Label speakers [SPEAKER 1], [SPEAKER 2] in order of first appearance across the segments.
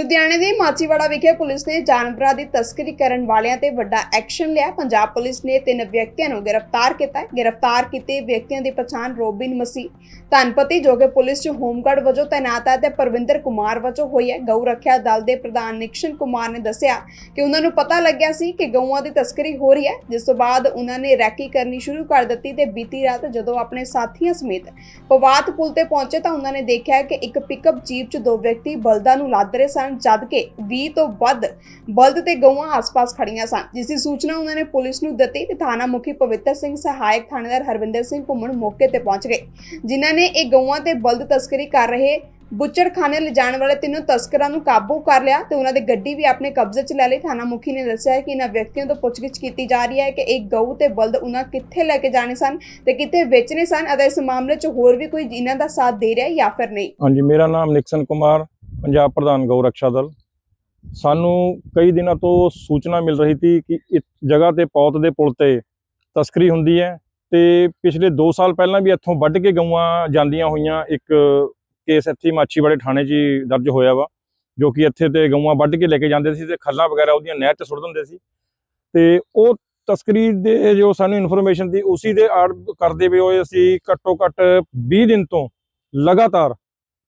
[SPEAKER 1] ਲੁਧਿਆਣੇ ਦੇ ਮਾਚੀਵਾੜਾ ਵਿਖੇ ਪੁਲਿਸ ਨੇ ਜਾਨਵਰਾਂ ਦੀ ਤਸਕਰੀ ਕਰਨ ਵਾਲਿਆਂ ਤੇ ਵੱਡਾ ਐਕਸ਼ਨ ਲਿਆ। ਪੰਜਾਬ ਪੁਲਿਸ ਨੇ ਤਿੰਨ ਵਿਅਕਤੀਆਂ ਨੂੰ ਗ੍ਰਿਫਤਾਰ ਕੀਤਾ ਗ੍ਰਿਫਤਾਰ ਕੀਤੇ ਵਿਅਕਤੀਆਂ ਦੀ ਪਛਾਣ ਰੋਬਿਨ ਮਸੀਹ, ਧਨਪਤੀ ਜੋ ਕਿ ਪੁਲਿਸ 'ਚ ਹੋਮਗਾਰਡ ਵਜੋਂ ਤਾਇਨਾਤ ਹੈ ਤੇ ਪਰਵਿੰਦਰ ਕੁਮਾਰ ਵਜੋਂ ਹੋਈ ਹੈ। ਗਊ ਰੱਖਿਆ ਦਲ ਦੇ ਪ੍ਰਧਾਨ ਨਿਕਸ਼ਨ ਕੁਮਾਰ ਨੇ ਦੱਸਿਆ ਕਿ ਉਹਨਾਂ ਨੂੰ ਪਤਾ ਲੱਗਿਆ ਸੀ ਕਿ ਗਊਆਂ ਦੀ ਤਸਕਰੀ ਹੋ ਰਹੀ ਹੈ। ਜਿਸ ਤੋਂ ਬਾਅਦ ਉਹਨਾਂ ਨੇ ਰੈਕੀ ਕਰਨੀ ਸ਼ੁਰੂ ਕਰ ਦਿੱਤੀ ਤੇ ਬੀਤੀ ਰਾਤ ਜਦੋਂ ਆਪਣੇ ਸਾਥੀਆਂ ਸਮੇਤ ਪਵਾਤ ਪੁਲ ਤੇ ਪਹੁੰਚੇ ਤਾਂ ਉਹਨਾਂ ਨੇ ਦੇਖਿਆ ਕਿ ਇੱਕ ਪਿਕਅਪ ਜੀਪ 'ਚ ਦੋ ਵਿਅਕਤੀ ਬਲਦਾਂ ਨੂੰ ਲਾਦ ਰਹੇ ਸਨ। ਜਦ ਕਿ 20 ਤੋਂ ਵੱਧ ਬਲਦ ਤੇ ਗਊਆਂ ਆਸ-ਪਾਸ ਖੜੀਆਂ ਸਨ। ਜਿਸ ਦੀ ਸੂਚਨਾ ਉਹਨਾਂ ਨੇ ਪੁਲਿਸ ਨੂੰ ਦਿੱਤੀ ਤੇ ਥਾਣਾ ਮੁਖੀ ਪਵਿੱਤਰ ਸਿੰਘ, ਸਹਾਇਕ ਥਾਣੇਦਾਰ ਹਰਵਿੰਦਰ ਸਿੰਘ ਘੁੰਮਣ ਮੌਕੇ ਤੇ ਪਹੁੰਚ ਗਏ। ਜਿਨ੍ਹਾਂ ਨੇ ਇਹ ਗਊਆਂ ਤੇ ਬਲਦ ਤਸਕਰੀ ਕਰ ਰਹੇ ਬੁੱਚੜਖਾਨੇ ਲਿਜਾਣ ਵਾਲੇ ਤਿੰਨੋਂ ਤਸਕਰਾਂ ਨੂੰ ਕਾਬੂ ਕਰ ਲਿਆ ਤੇ ਉਹਨਾਂ ਦੀ ਗੱਡੀ ਵੀ ਆਪਣੇ ਕਬਜ਼ੇ 'ਚ ਲੈ ਲਈ। ਥਾਣਾ ਮੁਖੀ ਨੇ ਦੱਸਿਆ ਹੈ ਕਿ ਇਹਨਾਂ ਵਿਅਕਤੀਆਂ ਤੋਂ ਪੁੱਛਗਿੱਛ ਕੀਤੀ ਜਾ ਰਹੀ ਹੈ ਕਿ ਇਹ ਗਊ ਤੇ ਬਲਦ ਉਹਨਾਂ ਕਿੱਥੇ ਲੈ ਕੇ ਜਾਣੇ ਸਨ ਤੇ ਕਿੱਥੇ ਵੇਚਣੇ ਸਨ ਅਤੇ ਇਸ ਮਾਮਲੇ 'ਚ ਹੋਰ ਵੀ ਕੋਈ ਇਹਨਾਂ ਦਾ ਸਾਥ ਦੇ ਰਿਹਾ ਜਾਂ ਫਿਰ ਨਹੀਂ।
[SPEAKER 2] ਹਾਂਜੀ, ਮੇਰਾ ਨਾਮ ਨਿਕਸਨ ਕੁਮਾਰ ਪੰਜਾਬ ਪ੍ਰਧਾਨ ਗਊ ਰੱਖਿਆ ਦਲ। ਸਾਨੂੰ ਕਈ ਦਿਨਾਂ ਤੋਂ ਸੂਚਨਾ ਮਿਲ ਰਹੀ ਸੀ ਕਿ ਇਸ ਜਗ੍ਹਾ ਤੇ ਪੌਤ ਦੇ ਪੁਲ ਤੇ ਤਸਕਰੀ ਹੁੰਦੀ ਹੈ ਤੇ ਪਿਛਲੇ 2 ਸਾਲ ਪਹਿਲਾਂ ਵੀ ਇੱਥੋਂ ਵੱਢ ਕੇ ਗਊਆਂ ਜਾਂਦੀਆਂ ਹੋਈਆਂ। ਇੱਕ ਕੇਸ ਇੱਥੇ ਮਾਛੀਵਾੜੇ ਥਾਣੇ 'ਚ ਹੀ ਦਰਜ ਹੋਇਆ ਵਾ, ਜੋ ਕਿ ਇੱਥੇ ਤੇ ਗਊਆਂ ਵੱਢ ਕੇ ਲੈ ਕੇ ਜਾਂਦੇ ਸੀ ਤੇ ਖੱਲਾਂ ਵਗੈਰਾ ਉਹਦੀਆਂ ਨਹਿਰ 'ਚ ਸੁੱਟ ਦਿੰਦੇ ਸੀ। ਤੇ ਉਹ ਤਸਕਰੀ ਦੇ ਜੋ ਸਾਨੂੰ ਇਨਫੋਰਮੇਸ਼ਨ ਦੀ ਉਸੇ ਦੇ ਆੜ ਕਰਦੇ ਵੀ ਹੋਏ ਅਸੀਂ ਘੱਟੋ ਘੱਟ 20 ਦਿਨ ਤੋਂ ਲਗਾਤਾਰ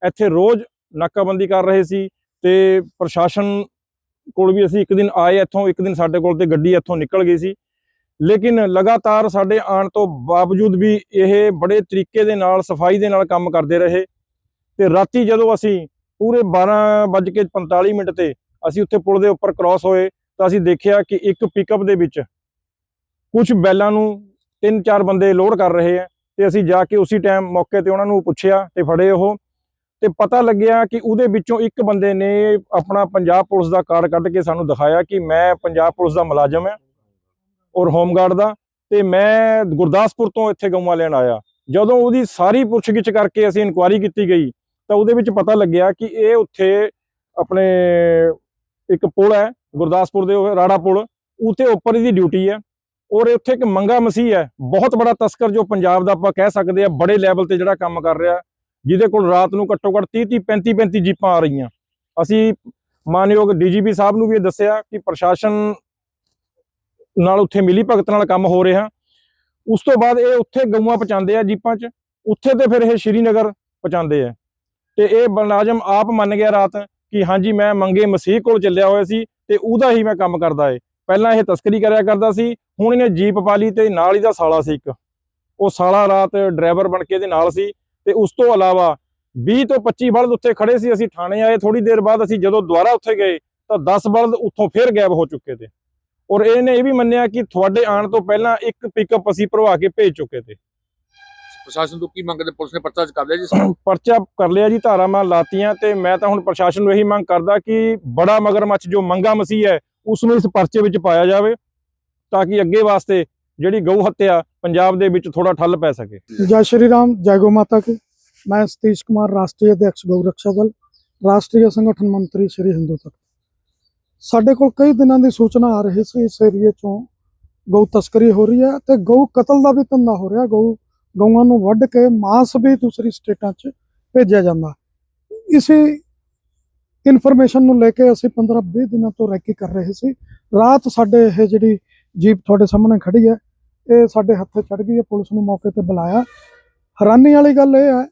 [SPEAKER 2] ਇੱਥੇ ਰੋਜ਼ ਨਾਕਾਬੰਦੀ ਕਰ ਰਹੇ ਸੀ ਤੇ ਪ੍ਰਸ਼ਾਸਨ ਕੋਲ ਵੀ ਅਸੀਂ ਇੱਕ ਦਿਨ ਆਏ ਇੱਥੋਂ, ਇੱਕ ਦਿਨ ਸਾਡੇ ਕੋਲ ਤੇ ਗੱਡੀ ਇੱਥੋਂ ਨਿਕਲ ਗਈ ਸੀ। ਲੇਕਿਨ ਲਗਾਤਾਰ ਸਾਡੇ ਆਉਣ ਤੋਂ ਬਾਵਜੂਦ ਵੀ ਇਹ ਬੜੇ ਤਰੀਕੇ ਦੇ ਨਾਲ, ਸਫ਼ਾਈ ਦੇ ਨਾਲ ਕੰਮ ਕਰਦੇ ਰਹੇ ਤੇ ਰਾਤੀ ਜਦੋਂ ਅਸੀਂ ਪੂਰੇ 12:45 ਮਿੰਟ ਤੇ ਅਸੀਂ ਉੱਥੇ ਪੁਲ ਦੇ ਉੱਪਰ ਕ੍ਰਾਸ ਹੋਏ ਤਾਂ ਅਸੀਂ ਦੇਖਿਆ ਕਿ ਇੱਕ ਪਿਕਅਪ ਦੇ ਵਿੱਚ ਕੁਝ ਬੈਲਾਂ ਨੂੰ ਤਿੰਨ ਚਾਰ ਬੰਦੇ ਲੋਡ ਕਰ ਰਹੇ ਆ ਤੇ ਅਸੀਂ ਜਾ ਕੇ ਉਸੇ ਟਾਈਮ ਮੌਕੇ ਤੇ ਉਹਨਾਂ ਨੂੰ ਪੁੱਛਿਆ ਤੇ ਫੜੇ ਉਹ। ਤੇ ਪਤਾ ਲੱਗਿਆ ਕਿ ਉਹਦੇ ਵਿੱਚੋਂ ਇੱਕ ਬੰਦੇ ਨੇ ਆਪਣਾ ਪੰਜਾਬ ਪੁਲਿਸ ਦਾ ਕਾਰਡ ਕੱਢ ਕੇ ਸਾਨੂੰ ਦਿਖਾਇਆ ਕਿ ਮੈਂ ਪੰਜਾਬ ਪੁਲਿਸ ਦਾ ਮੁਲਾਜ਼ਮ ਹਾਂ ਔਰ ਹੋਮਗਾਰਡ ਦਾ ਤੇ ਮੈਂ ਗੁਰਦਾਸਪੁਰ ਤੋਂ ਇੱਥੇ ਗਊਆਂ ਲੈਣ ਆਇਆ। ਜਦੋਂ ਉਹਦੀ ਸਾਰੀ ਪੁੱਛਗਿੱਛ ਕਰਕੇ ਅਸੀਂ ਇਨਕੁਆਇਰੀ ਕੀਤੀ ਗਈ, ਤਾਂ ਉਹਦੇ ਵਿੱਚ ਪਤਾ ਲੱਗਿਆ ਕਿ ਇਹ ਉੱਥੇ ਆਪਣੇ ਇੱਕ ਪੁਲ ਹੈ, ਗੁਰਦਾਸਪੁਰ ਦੇ ਰਾੜਾ ਪੁਲ ਉੱਤੇ ਉੱਪਰ ਇਹਦੀ ਡਿਊਟੀ ਹੈ ਔਰ ਉੱਥੇ ਇੱਕ ਮੰਗਾ ਮਸੀਹ ਹੈ, ਬਹੁਤ ਬੜਾ ਤਸਕਰ ਜੋ ਪੰਜਾਬ ਦਾ ਆਪਾਂ ਕਹਿ ਸਕਦੇ ਆ ਬੜੇ ਲੈਵਲ ਤੇ ਜਿਹੜਾ ਕੰਮ ਕਰ ਰਿਹਾ। ਜਿਹਦੇ ਕੋਲ ਰਾਤ ਨੂੰ ਘੱਟੋ ਘੱਟ 30 30 35 35 ਜੀਪਾਂ ਆ ਰਹੀਆਂ। ਅਸੀਂ ਮਾਨਯੋਗ ਡੀਜੀਪੀ ਸਾਹਿਬ ਨੂੰ ਵੀ ਇਹ ਦੱਸਿਆ ਕਿ ਪ੍ਰਸ਼ਾਸਨ ਨਾਲ ਉੱਥੇ ਮਿਲੀ ਭਗਤ ਨਾਲ ਕੰਮ ਹੋ ਰਿਹਾ। ਉਸ ਤੋਂ ਬਾਅਦ ਇਹ ਉੱਥੇ ਗਊਆਂ ਪਹੁੰਚਾਉਂਦੇ ਆ ਜੀਪਾਂ 'ਚ। ਉੱਥੇ ਤੇ ਫਿਰ ਇਹ ਸ਼੍ਰੀਨਗਰ ਪਹੁੰਚਾਉਂਦੇ ਆ। ਤੇ ਇਹ ਮੁਲਾਜ਼ਮ ਆਪ ਮੰਨ ਗਿਆ ਰਾਤ ਕਿ ਹਾਂਜੀ, ਮੈਂ ਮੰਗੇ ਮਸੀਹ ਕੋਲ ਚੱਲਿਆ ਹੋਇਆ ਸੀ ਤੇ ਉਹਦਾ ਹੀ ਮੈਂ ਕੰਮ ਕਰਦਾ ਏ। ਪਹਿਲਾਂ ਇਹ ਤਸਕਰੀ ਕਰਿਆ ਕਰਦਾ ਸੀ, ਹੁਣ ਇਹਨੇ ਜੀਪ ਪਾ ਲਈ ਤੇ ਨਾਲ ਹੀ ਦਾ ਸਾਲਾ ਸੀ ਇੱਕ। ਉਹ ਸਾਲਾ ਰਾਤ ਡਰਾਈਵਰ ਬਣ ਕੇ ਇਹਦੇ ਨਾਲ ਸੀ। ਤੇ ਉਸ ਤੋਂ ਇਲਾਵਾ 20 ਤੋਂ 25 ਬਲਦ ਉੱਥੇ ਖੜੇ ਸੀ ਅਸੀਂ ਥਾਣੇ ਆਏ। ਥੋੜੀ ਦੇਰ ਬਾਅਦ ਅਸੀਂ ਜਦੋਂ ਦੁਬਾਰਾ ਉੱਥੇ ਗਏ ਤਾਂ 10 ਬਲਦ ਉੱਥੋਂ ਫਿਰ ਗਾਇਬ ਹੋ ਚੁੱਕੇ ਤੇ। ਔਰ ਇਹਨੇ ਇਹ ਵੀ ਮੰਨਿਆ ਕਿ ਤੁਹਾਡੇ ਆਉਣ ਤੋਂ ਪਹਿਲਾਂ ਇੱਕ ਪਿਕਅਪ ਅਸੀਂ ਭਰਵਾ ਕੇ ਭੇਜ ਚੁੱਕੇ ਤੇ।
[SPEAKER 3] ਪ੍ਰਸ਼ਾਸਨ ਤੋਂ ਕੀ ਮੰਗਦੇ ਪੁਲਿਸ ਨੇ ਪਰਚਾ ਕਰ ਲਿਆ ਜੀ
[SPEAKER 2] ਪਰਚਾ ਕਰ ਲਿਆ ਜੀ ਧਾਰਾਵਾਂ ਲਾਤੀਆਂ ਤੇ ਮੈਂ ਤਾਂ ਹੁਣ ਪ੍ਰਸ਼ਾਸਨ ਨੂੰ ਇਹੀ ਮੰਗ ਕਰਦਾ ਕਿ ਬੜਾ ਮਗਰਮੱਛ ਜੋ ਮੰਗਾ ਮਸੀਹ ਹੈ ਉਸ ਨੂੰ ਇਸ ਪਰਚੇ ਵਿੱਚ ਪਾਇਆ ਜਾਵੇ ਤਾਂ ਕਿ ਅੱਗੇ ਵਾਸਤੇ ਜਿਹੜੀ ਗਊ ਹੱਤਿਆ ਪੰਜਾਬ ਦੇ ਵਿੱਚ ਥੋੜਾ ਠੱਲ ਪੈ ਸਕੇ
[SPEAKER 4] जय श्री राम जय गौ माता की मैं सतीश कुमार राष्ट्रीय अध्यक्ष गौ रक्षा दल ਰਾਸ਼ਟਰੀ ਸੰਗਠਨ ਮੰਤਰੀ ਸ਼੍ਰੀ ਹਿੰਦੂ ਤੱਕ ਸਾਡੇ ਕੋਲ ਕਈ ਦਿਨਾਂ ਦੀ ਸੂਚਨਾ ਆ ਰਹੀ ਸੀ ਇਸ ਏਰੀਏ ਚੋਂ ਗਊ ਤਸਕਰੀ ਹੋ ਰਹੀ ਹੈ ਤੇ ਗਊ ਕਤਲ ਦਾ ਵੀ ਧੰਦਾ ਹੋ ਰਿਹਾ ਗਊ ਗਊਆਂ ਨੂੰ ਵੱਢ ਕੇ ਮਾਂਸ ਵੀ ਦੂਸਰੀ ਸਟੇਟਾਂ 'ਚ ਭੇਜਿਆ ਜਾਂਦਾ ਇਸੇ ਇਨਫੋਰਮੇਸ਼ਨ ਨੂੰ ਲੈ ਕੇ ਅਸੀਂ 15-20 ਦਿਨਾਂ ਤੋਂ ਰੈਕੀ ਕਰ ਰਹੇ ਸੀ ਰਾਤ ਸਾਡੇ ਇਹ ਜਿਹੜੀ ਜੀਪ ਤੁਹਾਡੇ ਸਾਹਮਣੇ ਖੜੀ ਹੈ ਇਹ ਸਾਡੇ ਹੱਥੇ ਚੜ ਗਈ ਹੈ, ਪੁਲਿਸ ਨੂੰ ਮੌਕੇ ਤੇ ਬੁਲਾਇਆ। ਹੈਰਾਨੀ ਵਾਲੀ ਗੱਲ ਇਹ ਹੈ,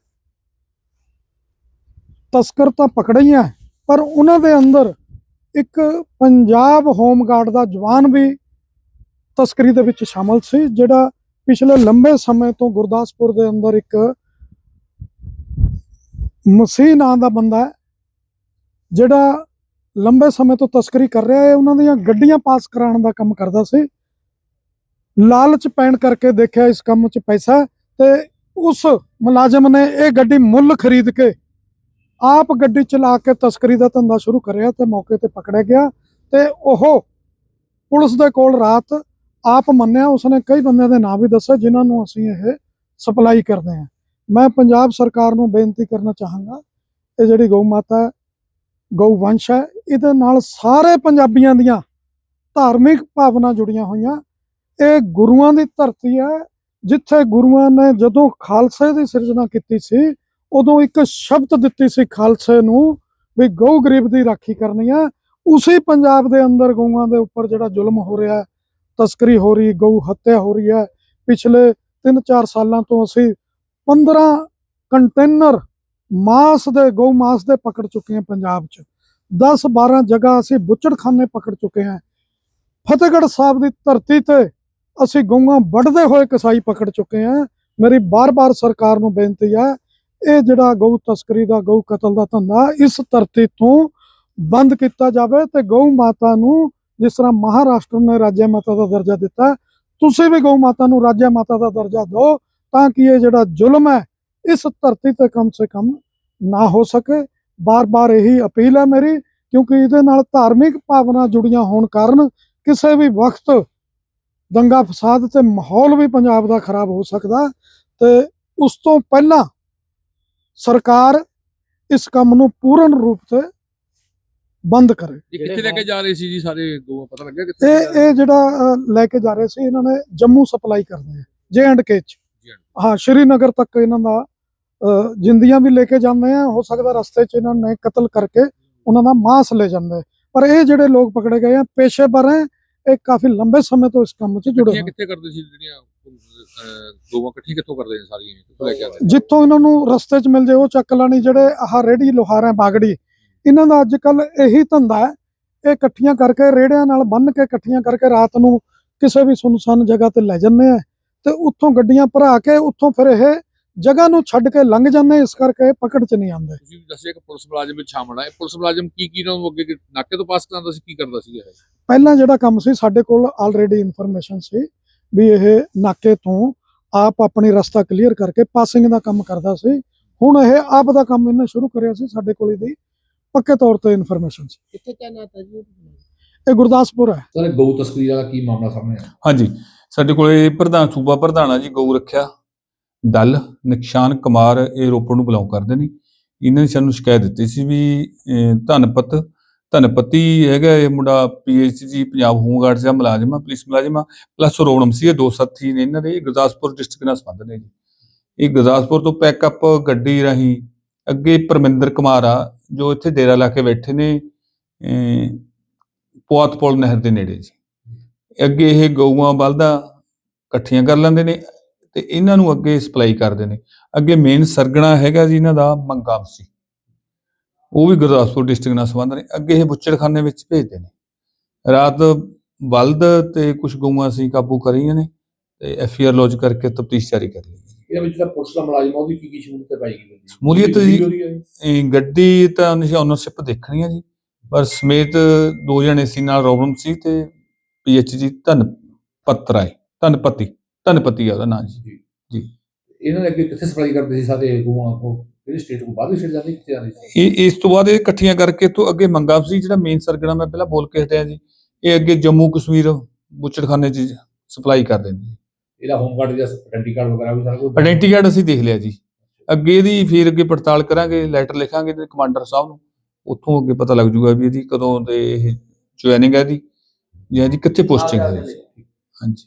[SPEAKER 4] ਤਸਕਰ ਤਾਂ ਪਕੜਈਆਂ ਪਰ ਉਹਨਾਂ ਦੇ ਅੰਦਰ ਇੱਕ ਪੰਜਾਬ ਹੋਮਗਾਰਡ ਦਾ ਜਵਾਨ ਵੀ ਤਸਕਰੀ ਦੇ ਵਿੱਚ ਸ਼ਾਮਲ ਸੀ, ਜਿਹੜਾ ਪਿਛਲੇ ਲੰਬੇ ਸਮੇਂ ਤੋਂ ਗੁਰਦਾਸਪੁਰ ਦੇ ਅੰਦਰ ਇੱਕ ਮਸੀਹ ਨਾਂ ਦਾ ਬੰਦਾ ਹੈ, ਜਿਹੜਾ ਲੰਬੇ ਸਮੇਂ ਤੋਂ ਤਸਕਰੀ ਕਰ ਰਿਹਾ ਹੈ। ਉਹਨਾਂ ਦੀਆਂ ਗੱਡੀਆਂ ਪਾਸ ਕਰਾਉਣ ਦਾ ਕੰਮ ਕਰਦਾ ਸੀ। ਲਾਲਚ ਪੈਣ ਕਰਕੇ ਦੇਖਿਆ ਇਸ ਕੰਮ 'ਚ ਪੈਸਾ ਹੈ ਤੇ ਉਸ ਮੁਲਾਜ਼ਮ ਨੇ ਇਹ ਗੱਡੀ ਮੁੱਲ ਖਰੀਦ ਕੇ ਆਪ ਗੱਡੀ ਚਲਾ ਕੇ ਤਸਕਰੀ ਦਾ ਧੰਦਾ ਸ਼ੁਰੂ ਕਰਿਆ ਤੇ ਮੌਕੇ ਤੇ ਪਕੜਿਆ ਗਿਆ ਤੇ ਉਹ ਪੁਲਿਸ ਦੇ ਕੋਲ ਰਾਤ ਆਪ ਮੰਨਿਆ ਉਸਨੇ ਕਈ ਬੰਦਿਆਂ ਦੇ ਨਾਂ ਵੀ ਦੱਸੇ ਜਿਨ੍ਹਾਂ ਨੂੰ ਅਸੀਂ ਇਹ ਸਪਲਾਈ ਕਰਦੇ ਹਾਂ। ਮੈਂ ਪੰਜਾਬ ਸਰਕਾਰ ਨੂੰ ਬੇਨਤੀ ਕਰਨਾ ਚਾਹਾਂਗਾ ਇਹ ਜਿਹੜੀ ਗਊ ਮਾਤਾ ਹੈ, ਗਊ ਵੰਸ਼ ਹੈ ਇਹਦੇ ਨਾਲ ਸਾਰੇ ਪੰਜਾਬੀਆਂ ਦੀਆਂ ਧਾਰਮਿਕ ਭਾਵਨਾ ਜੁੜੀਆਂ ਹੋਈਆਂ। ਇਹ ਗੁਰੂਆਂ ਦੀ ਧਰਤੀ ਹੈ, ਜਿੱਥੇ ਗੁਰੂਆਂ ਨੇ ਜਦੋਂ ਖਾਲਸੇ ਦੀ ਸਿਰਜਣਾ ਕੀਤੀ ਸੀ, ਉਦੋਂ ਇੱਕ ਸ਼ਬਦ ਦਿੱਤੀ ਸੀ ਖਾਲਸੇ ਨੂੰ ਵੀ ਗਊ ਗਰੀਬ ਦੀ ਰਾਖੀ ਕਰਨੀ ਆ ਉਸੇ ਪੰਜਾਬ ਦੇ ਅੰਦਰ ਗਊਆਂ ਦੇ ਉੱਪਰ ਜਿਹੜਾ ਜ਼ੁਲਮ ਹੋ ਰਿਹਾ ਤਸਕਰੀ ਹੋ ਰਹੀ, ਗਊ ਹੱਤਿਆ ਹੋ ਰਹੀ ਹੈ, ਪਿਛਲੇ 3-4 ਸਾਲਾਂ ਤੋਂ ਅਸੀਂ 15 ਕੰਟੇਨਰ ਮਾਸ ਦੇ, ਗਊ ਮਾਸ ਦੇ ਪਕੜ ਚੁੱਕੇ ਹਾਂ ਪੰਜਾਬ 'ਚ। 10-12 ਜਗ੍ਹਾ ਅਸੀਂ ਬੁੱਚੜਖਾਨੇ ਪਕੜ ਚੁੱਕੇ ਹਾਂ। ਫਤਿਹਗੜ੍ਹ ਸਾਹਿਬ ਦੀ ਧਰਤੀ ਤੇ ਅਸੀਂ ਗਊਆਂ ਵੱਢਦੇ ਹੋਏ ਕਸਾਈ ਪਕੜ ਚੁੱਕੇ ਹਾਂ। ਮੇਰੀ ਬਾਰ-ਬਾਰ ਸਰਕਾਰ ਨੂੰ ਬੇਨਤੀ ਹੈ, ਇਹ ਜਿਹੜਾ ਗਊ ਤਸਕਰੀ ਦਾ, ਗਊ ਕਤਲ ਦਾ ਧੰਦਾ, ਇਸ ਧਰਤੀ ਤੋਂ ਬੰਦ ਕੀਤਾ ਜਾਵੇ ਤੇ ਗਊ ਮਾਤਾ ਨੂੰ ਜਿਸ ਤਰ੍ਹਾਂ ਮਹਾਰਾਸ਼ਟਰ ਨੇ ਰਾਜਿਆ ਮਾਤਾ ਦਾ ਦਰਜਾ ਦਿੱਤਾ, ਤੁਸੀਂ ਵੀ ਗਊ ਮਾਤਾ ਨੂੰ ਰਾਜਿਆ ਮਾਤਾ ਦਾ ਦਰਜਾ ਦਿਓ ਤਾਂ ਕਿ ਇਹ ਜਿਹੜਾ ਜ਼ੁਲਮ ਹੈ, ਇਸ ਧਰਤੀ ਤੇ ਕਮ ਸੇ ਕਮ ਨਾ ਹੋ ਸਕੇ। ਬਾਰ-ਬਾਰ ਇਹੀ ਅਪੀਲ ਹੈ ਮੇਰੀ, ਕਿਉਂਕਿ ਇਹਦੇ ਨਾਲ ਧਾਰਮਿਕ ਭਾਵਨਾ ਜੁੜੀਆਂ ਹੋਣ ਕਾਰਨ ਕਿਸੇ ਵੀ ਵਕਤ ਦੰਗਾ ਫਸਾਦ ਤੇ ਮਾਹੌਲ ਵੀ ਪੰਜਾਬ ਦਾ ਖਰਾਬ ਹੋ ਸਕਦਾ ਤੇ ਉਸ ਤੋਂ ਪਹਿਲਾਂ ਸਰਕਾਰ ਇਸ ਕੰਮ ਨੂੰ ਪੂਰਨ ਰੂਪ ਤੇ ਬੰਦ ਕਰੇ।
[SPEAKER 3] ਇਹ ਕਿੱਥੇ ਲੈ ਕੇ ਜਾ ਰਹੇ ਸੀ ਜੀ ਸਾਰੇ ਗਊਆਂ ਪਤਾ ਲੱਗਿਆ ਕਿੱਥੇ
[SPEAKER 4] ਇਹ ਇਹ ਜਿਹੜਾ ਲੈ ਕੇ ਜਾ ਰਹੇ ਸੀ ਇਹਨਾਂ ਨੇ ਜੰਮੂ ਸਪਲਾਈ ਕਰਦੇ ਆ ਜੇ ਐਂਡ ਕੇ ਚ। ਹਾਂ ਸ਼੍ਰੀਨਗਰ ਤੱਕ ਇਹਨਾਂ ਦਾ ਜਿੰਦੀਆਂ ਵੀ ਲੈ ਕੇ ਜਾਂਦੇ ਆ ਹੋ ਸਕਦਾ ਰਸਤੇ 'ਚ ਇਹਨਾਂ ਨੇ ਕਤਲ ਕਰਕੇ ਉਹਨਾਂ ਦਾ ਮਾंस ਲੈ ਜਾਂਦੇ ਪਰ ਇਹ ਜਿਹੜੇ ਲੋਕ ਪਕੜੇ ਗਏ ਆ ਪੇਸ਼ੇਵਰ ਹੈ ਇਹ ਕਾਫੀ ਲੰਬੇ ਸਮੇਂ ਤੋਂ ਇਸ ਕੰਮ 'ਚ ਜੁੜੇ ਹੋਏ
[SPEAKER 3] ਕਿੱਥੇ ਕਰਦੇ ਸੀ ਜਿਹੜੀਆਂ ਗਊਆਂ ਇਕੱਠੀਆਂ ਕਿੱਥੋਂ ਕਰਦੇ ਨੇ ਸਾਰੀਆਂ? ਕਿੱਥੋਂ ਲੈ ਕੇ ਆਉਂਦੇ
[SPEAKER 4] ਜਿੱਥੋਂ ਇਹਨਾਂ ਨੂੰ ਰਸਤੇ 'ਚ ਮਿਲ ਜੇ ਉਹ ਚੱਕ ਲੈਣੀ ਜਿਹੜੇ ਆਹ ਰੇੜੀ ਲੋਹਾਰ ਬਾਗੜੀ। ਇਹਨਾਂ ਦਾ ਅੱਜ ਕੱਲ ਇਹੀ ਧੰਦਾ ਹੈ ਇਹ ਇਕੱਠੀਆਂ ਕਰਕੇ ਰੇੜਿਆਂ ਨਾਲ ਬੰਨ ਕੇ ਇਕੱਠੀਆਂ ਕਰਕੇ ਰਾਤ ਨੂੰ ਕਿਸੇ ਵੀ ਸੁਨਸਾਨ ਜਗ੍ਹਾ ਤੇ ਲੈ ਜਾਂਦੇ ਆ ਤੇ ਉੱਥੋਂ ਗੱਡੀਆਂ ਭਰਾ ਕੇ ਉੱਥੋਂ ਫਿਰ ਇਹ ਜਗ੍ਹਾ ਨੂੰ ਛੱਡ ਕੇ ਲੰਘ ਜਾਂਦੇ ਇਸ ਕਰਕੇ ਪਕੜ 'ਚ ਨਹੀਂ ਆਉਂਦੇ।
[SPEAKER 3] ਤੁਸੀਂ ਦੱਸਿਆ ਕਿ ਪੁਲਿਸ ਮੁਲਾਜ਼ਮ ਵਿੱਚ ਸ਼ਾਮਲ ਹੈ ਪੁਲਿਸ ਮੁਲਾਜ਼ਮ ਕੀ ਕੀ ਨੂੰ ਅੱਗੇ ਨਾਕੇ ਤੋਂ ਪਾਸ ਕਰਾਉਂਦਾ ਸੀ ਕੀ ਕਰਦਾ ਸੀ ਇਹ?
[SPEAKER 4] ਪਹਿਲਾਂ ਜਿਹੜਾ ਕੰਮ ਸੀ ਸਾਡੇ ਕੋਲ ਆਲਰੇਡੀ ਇਨਫੋਰਮੇਸ਼ਨ ਸੀ ਵੀ ਇਹ ਨਾਕੇ ਤੋਂ ਆਪ ਆਪਣੀ ਰਸਤਾ ਕਲੀਅਰ ਕਰਕੇ ਪਾਸਿੰਗ ਦਾ ਕੰਮ ਕਰਦਾ ਸੀ। ਹੁਣ ਇਹ ਆਪ ਦਾ ਕੰਮ ਇਹਨੇ ਸ਼ੁਰੂ ਕਰਿਆ ਸੀ ਸਾਡੇ ਕੋਲ ਇਹਦੀ ਪੱਕੇ ਤੌਰ ਤੇ ਇਨਫੋਰਮੇਸ਼ਨ ਸੀ।
[SPEAKER 5] ਕਿੱਥੇ ਤੈਨਾਤ ਹੈ ਜੀ
[SPEAKER 4] ਇਹ ਗੁਰਦਾਸਪੁਰ ਹੈ।
[SPEAKER 3] ਸਰ ਗਊ ਤਸਕਰੀ ਵਾਲਾ ਕੀ ਮਾਮਲਾ ਸਾਹਮਣੇ ਆਇਆ?
[SPEAKER 6] ਹਾਂਜੀ ਸਾਡੇ ਕੋਲੇ ਪ੍ਰਧਾਨ ਸੂਬਾ ਪ੍ਰਧਾਨ ਜੀ ਗਊ ਰੱਖਿਆ ਦਲ ਨਿਸ਼ਾਨ ਕੁਮਾਰ ਇਹ ਰੋਪੜ ਨੂੰ ਬਿਲੋਂਗ ਕਰਦੇ ਨੇ। ਇਹਨਾਂ ਨੇ ਸਾਨੂੰ ਸ਼ਿਕਾਇਤ ਦਿੱਤੀ ਸੀ ਵੀ ਧਨਪਤ ਧਨਪਤੀ ਹੈਗਾ ਇਹ ਮੁੰਡਾ ਪੀਐਚਜੀ ਪੰਜਾਬ ਹੋਮਗਾਰਡ ਦਾ ਮੁਲਾਜ਼ਮ ਆ ਪੁਲਿਸ ਮੁਲਾਜ਼ਮ ਆ ਪਲੱਸ ਰੋਣਮ ਸੀ ਇਹ ਦੋ ਸਾਥੀ ਨੇ ਇਹਨਾਂ ਦੇ ਇਹ ਗੁਰਦਾਸਪੁਰ ਡਿਸਟ੍ਰਿਕਟ ਨਾਲ ਸੰਬੰਧ ਨੇ ਜੀ। ਇਹ ਗੁਰਦਾਸਪੁਰ ਤੋਂ ਪੈਕਅਪ ਗੱਡੀ ਰਾਹੀਂ ਅੱਗੇ ਪਰਮਿੰਦਰ ਕੁਮਾਰ ਆ ਜੋ ਇੱਥੇ ਡੇਰਾ ਲਾ ਕੇ ਬੈਠੇ ਨੇ ਅਹ, ਨਹਿਰ ਦੇ ਨੇੜੇ ਜੀ। ਅੱਗੇ ਇਹ ਗਊਆਂ ਬਲਦਾਂ ਇਕੱਠੀਆਂ ਕਰ ਲੈਂਦੇ ਨੇ ਤੇ ਇਹਨਾਂ ਨੂੰ ਅੱਗੇ ਸਪਲਾਈ ਕਰਦੇ ਨੇ। ਅੱਗੇ ਮੇਨ ਸਰਗਣਾ ਹੈਗਾ ਜੀ ਇਹਨਾਂ ਦਾ ਮੰਗਾਮ ਸੀ ਉਹ ਵੀ ਗੁਰਦਾਸਪੁਰ ਡਿਸਟ੍ਰਿਕਟ ਨਾਲ ਸੰਬੰਧ ਨੇ। ਅੱਗੇ ਇਹ ਬੁੱਚੜਖਾਨੇ ਵਿੱਚ ਭੇਜਦੇ ਨੇ। ਰਾਤ ਬਲਦ ਤੇ ਕੁਝ ਗਊਆਂ ਅਸੀਂ ਕਾਬੂ ਕਰੀਆਂ ਨੇ ਤੇ ਐਫ ਆਰ ਲੌਜ ਕਰਕੇ ਤਫਤੀਸ਼ ਜਾਰੀ ਕਰ ਲਈ
[SPEAKER 3] ਇਹਦੇ ਵਿੱਚ ਜਿਹੜਾ ਪੁਲਿਸ ਦਾ ਮੁਲਾਜ਼ਮ ਆ ਉਹਦੀ ਕੀ ਕੀ ਸ਼ਮੂਲੀਅਤ ਪਾਈ ਗਈ ਹੈ
[SPEAKER 6] ਸ਼ਮੂਲੀਅਤ ਜੀ- ਗੱਡੀ ਤਾਂ ਨਹੀਂ ਓਨਰਸ਼ਿਪ ਦੇਖਣੀ ਹੈ ਜੀ। ਪਰ ਸਮੇਤ ਦੋ ਜਣੇ ਸੀ ਨਾਲ ਰੋਬਰਮ ਸੀ ਤੇ ਪੀਐਚਜੀ ਧਨ ਪਤਰਾਏ ਧਨਪਤੀ ਧਨਪਤੀ ਆ ਉਹਦਾ ਨਾਂ ਜੀ।
[SPEAKER 3] ਇਹਨਾਂ ਨੇ ਅੱਗੇ ਕਿੱਥੇ ਸਪਲਾਈ ਕਰਦੇ ਸੀ ਸਾਰੇ ਗਊਆਂ ਉਹ ਕਿਹੜੀ ਸਟੇਟ ਨੂੰ ਬਾਹਰਲੀ ਸਟੇਟ ਜਾਂਦੀ ਕਿੱਥੇ ਜਾਂਦੀ? ਸੀ
[SPEAKER 6] ਇਹ ਇਸ ਤੋਂ ਬਾਅਦ ਇਹ ਇਕੱਠੀਆਂ ਕਰਕੇ ਤੋਂ ਅੱਗੇ ਮੰਗਾ ਸੀ ਜਿਹੜਾ ਮੇਨ ਸਰਗਣਾ ਮੈਂ ਪਹਿਲਾਂ ਬੋਲ ਕੇ ਹਟਿਆ ਜੀ ਇਹ ਅੱਗੇ ਜੰਮੂ ਕਸ਼ਮੀਰ ਬੁੱਚੜਖਾਨੇ 'ਚ ਸਪਲਾਈ ਕਰਦੇ ਨੇ ਜੀ
[SPEAKER 3] ਇਹਦਾ ਹੋਮ ਗਾਰਡ ਜਾਂ ਆਇਡੈਂਟੀ ਕਾਰਡ ਵਗੈਰਾ ਵੀ ਸਾਰਾ ਕੁਝ
[SPEAKER 6] ਆਇਡੈਂਟੀ ਕਾਰਡ ਅਸੀਂ ਦੇਖ ਲਿਆ ਜੀ। ਅੱਗੇ ਇਹਦੀ ਫਿਰ ਅੱਗੇ ਪੜਤਾਲ ਕਰਾਂਗੇ ਲੈਟਰ ਲਿਖਾਂਗੇ ਤੇ ਕਮਾਂਡਰ ਸਾਹਿਬ ਨੂੰ ਉੱਥੋਂ ਅੱਗੇ ਪਤਾ ਲੱਗ ਜੂਗਾ ਵੀ ਇਹਦੀ ਕਦੋਂ ਤੇ ਇਹ ਜੁਆਇਨਿੰਗ ਹੈ ਇਹਦੀ ਜਾਂ ਇਹਦੀ ਕਿੱਥੇ ਪੋਸਟਿੰਗ ਹੈ। ਹਾਂਜੀ।